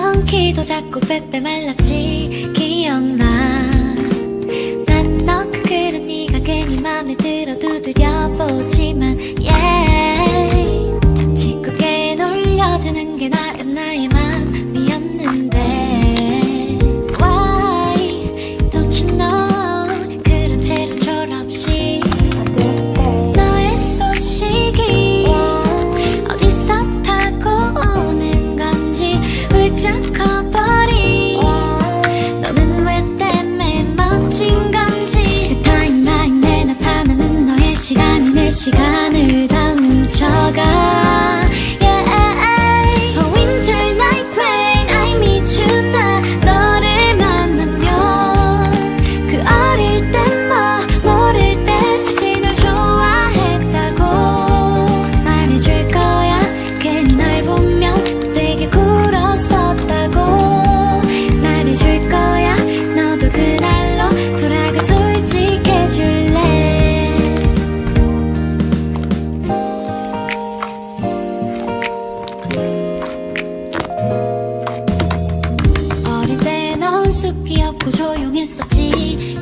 넌 키도 작고 빼빼 말랐지. 기억나. 난 너 그 그런 네가 괜히 맘에 들어 두드 시간을 다 훔쳐가. Yeah. A winter night rain I meet you 나 너를 만나면. 그 어릴 때뭐 모를 때 사실 널 좋아했다고 말해줄 숲이 없고 조용했었지